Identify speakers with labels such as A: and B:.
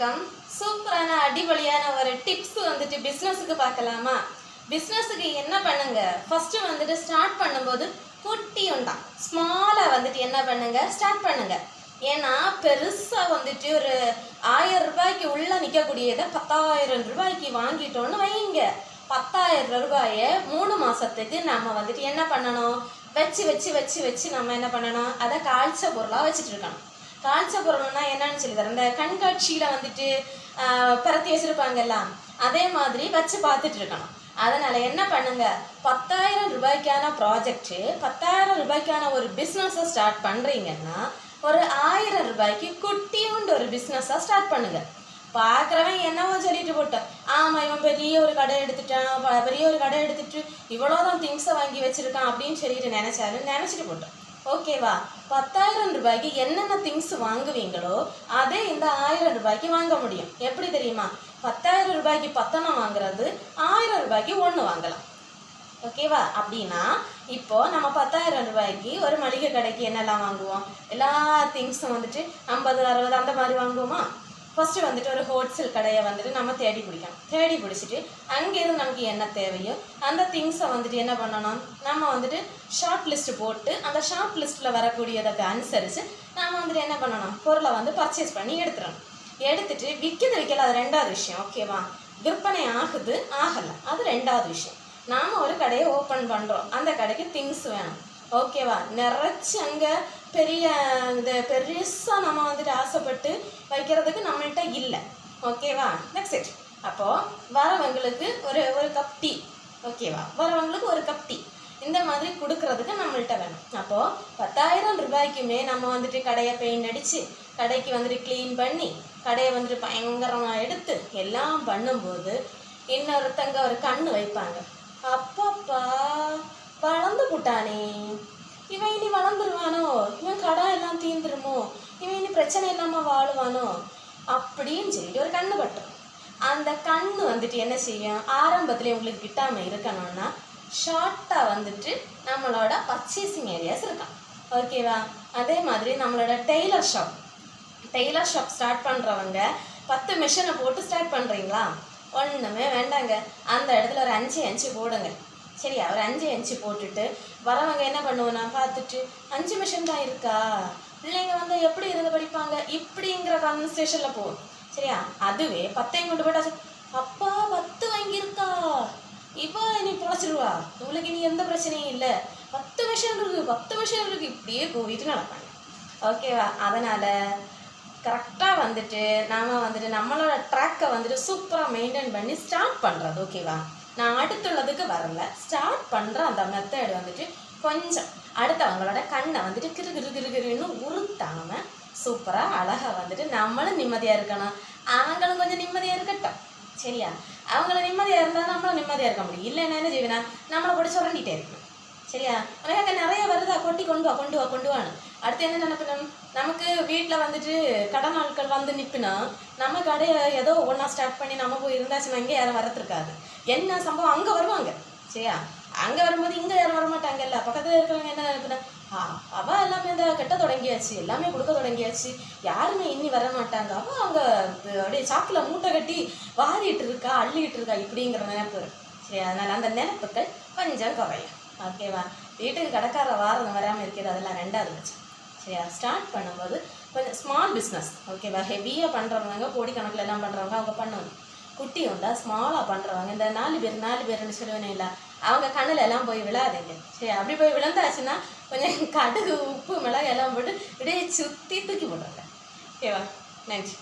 A: வணக்கம். சூப்பரான அடிபொலியான ஒரு டிப்ஸ் வந்துட்டு பிஸ்னஸுக்கு பார்க்கலாமா? பிஸ்னஸுக்கு என்ன பண்ணுங்க? ஃபஸ்ட்டு வந்துட்டு ஸ்டார்ட் பண்ணும்போது குட்டி உண்டா ஸ்மாலாக வந்துட்டு என்ன பண்ணுங்க? ஸ்டார்ட் பண்ணுங்க. ஏன்னா பெருசாக வந்துட்டு ஒரு ஆயிரம் ரூபாய்க்கு உள்ளே நிற்கக்கூடியதை பத்தாயிரம் ரூபாய்க்கு வாங்கிட்டோன்னு வைங்க. பத்தாயிரம் ரூபாயை மூணு மாதத்துக்கு நம்ம வந்துட்டு என்ன பண்ணணும்? வச்சு வச்சு வச்சு வச்சு நம்ம என்ன பண்ணணும்? அதை காய்ச்ச பொருளாக வச்சுட்டு இருக்கணும். காய்ச்ச என்னன்னு சொல்லி தரேன். இந்த கண்காட்சியில வந்துட்டு பரத்தி வச்சிருப்பாங்கல்ல அதே மாதிரி வச்சு பார்த்துட்டு இருக்கணும். அதனால என்ன பண்ணுங்க? பத்தாயிரம் ரூபாய்க்கான ப்ராஜெக்ட்டு பத்தாயிரம் ரூபாய்க்கான ஒரு பிஸ்னஸை ஸ்டார்ட் பண்ணுறீங்கன்னா ஒரு ஆயிரம் ரூபாய்க்கு குட்டியுண்டு ஒரு பிஸ்னஸாக ஸ்டார்ட் பண்ணுங்க. பார்க்குறவன் என்னவோ சொல்லிட்டு போட்டான். ஆமாம் இவன் பெரிய ஒரு கடை எடுத்துட்டான் ப- பெரிய ஒரு கடை எடுத்துட்டு இவ்வளோதான் திங்ஸை வாங்கி வச்சுருக்கான் அப்படின்னு சொல்லிட்டு நினைச்சாரு நினச்சிட்டு போட்டான். ஓகேவா பத்தாயிரம் ரூபாய்க்கு என்னென்ன திங்ஸ் வாங்குவீங்களோ அதே இந்த ஆயிரம் ரூபாய்க்கு வாங்க முடியும். எப்படி தெரியுமா? பத்தாயிரம் ரூபாய்க்கு பத்தனம் வாங்குறது ஆயிரம் ரூபாய்க்கு ஒன்று வாங்கலாம். ஓகேவா அப்படின்னா இப்போ நம்ம பத்தாயிரம் ரூபாய்க்கு ஒரு மளிகை கடைக்கு என்னெல்லாம் வாங்குவோம்? எல்லா திங்ஸும் வந்துட்டு ஐம்பது அறுபது அந்த மாதிரி வாங்குவோமா? ஃபஸ்ட்டு வந்துட்டு ஒரு ஹோல்சேல் கடையை வந்துட்டு நம்ம தேடி பிடிக்கணும் தேடி பிடிச்சிட்டு அங்கேருந்து நமக்கு என்ன தேவையோ அந்த திங்ஸை வந்துட்டு என்ன பண்ணணும்? நம்ம வந்துட்டு ஷார்ட் லிஸ்ட் போட்டு அந்த ஷார்ட் லிஸ்ட்டில் வரக்கூடியதுக்கு அனுசரித்து நாம் வந்துட்டு என்ன பண்ணணும்? பொருளை வந்து பர்ச்சேஸ் பண்ணி எடுத்துடணும். எடுத்துட்டு விற்கிது விற்கல அது ரெண்டாவது விஷயம் ஓகேவா விற்பனை ஆகுது ஆகலை. அது ரெண்டாவது விஷயம். நாம் ஒரு கடையை ஓப்பன் பண்ணுறோம் அந்த கடைக்கு திங்ஸ் வேணும். ஓகேவா நிறைச்சி அங்கே பெரிய இந்த பெருசாக நம்ம வந்துட்டு ஆசைப்பட்டு வைக்கிறதுக்கு நம்மள்கிட்ட இல்லை. ஓகேவா நெக்ஸ்ட் அப்போது வரவங்களுக்கு ஒரு ஒரு கப் டீ ஓகேவா வரவங்களுக்கு ஒரு கப் டீ இந்த மாதிரி கொடுக்கறதுக்கு நம்மள்கிட்ட வேணும். அப்போது பத்தாயிரம் ரூபாய்க்குமே நம்ம வந்துட்டு கடையை பெயிண்ட் அடித்து கடைக்கு வந்துட்டு க்ளீன் பண்ணி கடையை வந்துட்டு பயங்கரமாக எடுத்து எல்லாம் பண்ணும்போது இன்னொருத்தங்க ஒரு கண்ணு வைப்பாங்க. அப்பப்பா வளர்ந்து புட்டானே. இவன் இனி வளர்ந்துருவானோ? இவன் கடை எல்லாம் தீந்துருமோ? இவன் இனி பிரச்சனை இல்லாமல் வாழுவானோ? அப்படின்னு சொல்லிட்டு ஒரு கண்ணு பட்டுரும். அந்த கண்ணு வந்துட்டு என்ன செய்யும்? ஆரம்பத்தில் உங்களுக்கு கிட்டாமல் இருக்கணும்னா ஷார்ட்டாக வந்துட்டு நம்மளோட பர்ச்சேசிங் ஏரியாஸ் இருக்கான் ஓகேவா அதே மாதிரி நம்மளோட tailor shop tailor shop start பண்ணுறவங்க பத்து மிஷினை போட்டு ஸ்டார்ட் பண்ணுறீங்களா ஒன்றுமே வேண்டாங்க. அந்த இடத்துல ஒரு அஞ்சு அஞ்சு போடுங்க. சரியா ஒரு அஞ்சு அஞ்சு போட்டுட்டு வரவங்க என்ன பண்ணுவோம் நான் பார்த்துட்டு அஞ்சு மிஷின் தான் இருக்கா? பிள்ளைங்க வந்து எப்படி இருந்து படிப்பாங்க? இப்படிங்கிற கான்வர்சேஷனில் போகும். சரியா? அதுவே பத்தையும் கொண்டு போயிட்டாச்சு அப்பா பத்து வாங்கியிருக்கா? இப்போ நீ பொழைச்சிருவா? உங்களுக்கு இனி எந்த பிரச்சனையும் இல்லை. பத்து மிஷின் இருக்கு பத்து மிஷின் இருக்கு. இப்படியே போயிட்டு நடப்பாங்க ஓகேவா அதனால் கரெக்டாக வந்துட்டு நாம் வந்துட்டு நம்மளோட ட்ராக்கை வந்துட்டு சூப்பராக மெயின்டைன் பண்ணி ஸ்டார்ட் பண்ணுறது ஓகேவா நான் அடுத்துள்ளதுக்கு வரல. ஸ்டார்ட் பண்ணுற அந்த மெத்தட் வந்துட்டு கொஞ்சம் அடுத்தவங்களோட கண்ணை வந்துட்டு கிரு கிரு கிரு கிருன்னு உறுத்தாமல் சூப்பராக அழகாக வந்துட்டு நம்மளும் நிம்மதியாக இருக்கணும். அவங்களும் கொஞ்சம் நிம்மதியாக இருக்கட்டும். சரியா? அவங்கள நிம்மதியாக இருந்தால் நம்மளும் நிம்மதியாக இருக்க முடியும். இல்லைன்னா என்ன செய்வேனா நம்மளை கூட சுரண்டிட்டே இருக்கணும். சரியா உனக்கு அங்கே நிறைய வருதா கொட்டி கொண்டு வா கொண்டு வா கொண்டு வான்னு அடுத்து என்ன நினைப்பினோம் நமக்கு வீட்டில் வந்துட்டு கடன் ஆட்கள் வந்து நிற்பினா நம்ம கடையை ஏதோ ஒன்றா ஸ்டார்ட் பண்ணி நம்ம போய் இருந்தாச்சுன்னா இங்கே யாரும் வரத்துருக்காது என்ன சம்பவம் அங்கே வருவாங்க சரியா அங்கே வரும்போது இங்கே யாரும் வரமாட்டாங்கல்ல பக்கத்தில் இருக்கிறவங்க என்ன நினைப்பினா ஆ அவள் எல்லாமே இந்த கெட்ட தொடங்கியாச்சு எல்லாமே கொடுக்க தொடங்கியாச்சு யாருமே இன்னி வர மாட்டாங்க அவ அங்கே அப்படியே சாக்கில் மூட்டை கட்டி வாரிட்டு இருக்கா அள்ளிட்டு இருக்கா இப்படிங்கிற நினைப்பு சரியா சரி அந்த நினைப்புகள் கொஞ்சம் குறையும் ஓகேவா வீட்டுக்கு கடைக்கார வாரம் வராமல் இருக்கிறது அதெல்லாம் ரெண்டாவது பட்சம் சரியா ஸ்டார்ட் பண்ணும்போது கொஞ்சம் ஸ்மால் பிஸ்னஸ் ஓகேவா ஹெவியாக பண்ணுறவங்க கோடி கணக்கில் எல்லாம் பண்ணுறவங்க அவங்க பண்ணணும். குட்டி உண்டா ஸ்மாலாக பண்ணுறவங்க இந்த நாலு பேர் நாலு பேர்னு சொல்லுவேனே இல்லை அவங்க கண்ணில் எல்லாம் போய் விழாதீங்க. சரி அப்படி போய் விழுந்தாச்சுன்னா கொஞ்சம் கடுகு உப்பு மிளகு எல்லாம் போட்டு இப்படியே சுற்றி தூக்கி போடுறாங்க ஓகேவா நன்றி